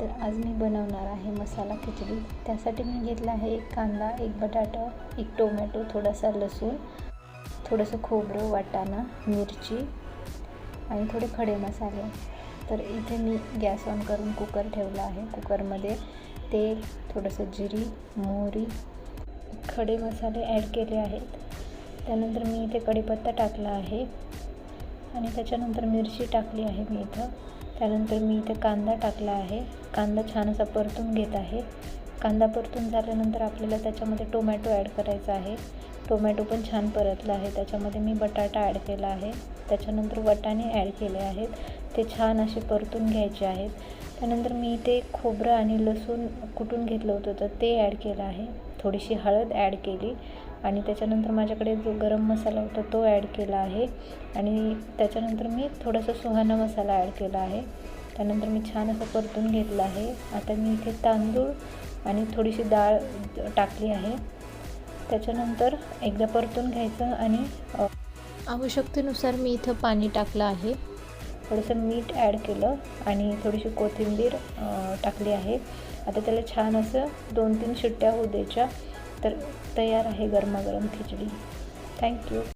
तर आज मी बनवणार आहे मसाला खिचडी. त्यासाठी मी घेतला आहे एक कांदा एक बटाटा एक टोमॅटो थोडासा लसूण थोडंसं खोबरं वाटाणा मिरची आणि थोडे खडे मसाले. तर इथे मी गॅस ऑन करून कुकर ठेवला आहे. कुकरमध्ये तेल थोडंसं जिरी मोहरी खडे मसाले ॲड केले आहेत. त्यानंतर मी इथे कढीपत्ता टाकला आहे. आणि त्याच्यानंतर मिरची टाकली आहे मी इथं. त्यानंतर मी इथे कांदा टाकला आहे. कांदा छान असा परतून घेत आहे. कांदा परतून झाल्यानंतर आपल्याला त्याच्यामध्ये टोमॅटो ॲड करायचा आहे. टोमॅटो पण छान परतला आहे. त्याच्यामध्ये मी बटाटा ॲड केला आहे. त्याच्यानंतर वटाणे ॲड केले आहेत. ते छान असे परतून घ्यायचे आहेत. त्यानंतर मी इथे खोबरं आणि लसूण कुटून घेतलं होतं तर ते ॲड केलं आहे. थोडीशी हळद ॲड केली आणि त्याच्यानंतर माझ्याकडे जो गरम मसाला होता तो ॲड केला आहे. आणि त्याच्यानंतर मी थोडासा सुहाना मसाला ॲड केला आहे. त्यानंतर मी छान असं परतून घेतलं आहे. आता मी इथे तांदूळ आणि थोडीशी डाळ टाकली आहे. त्याच्यानंतर एकदा परतून घ्यायचं आणि आवश्यकतेनुसार मी इथं पाणी टाकलं आहे. थोडंसं मीठ ॲड केलं आणि थोडीशी कोथिंबीर टाकली आहे. आता त्याला छान असं दोन तीन शिट्ट्या होऊ द्यायच्या. तर तयार आहे गरमागरम खिचडी. थँक्यू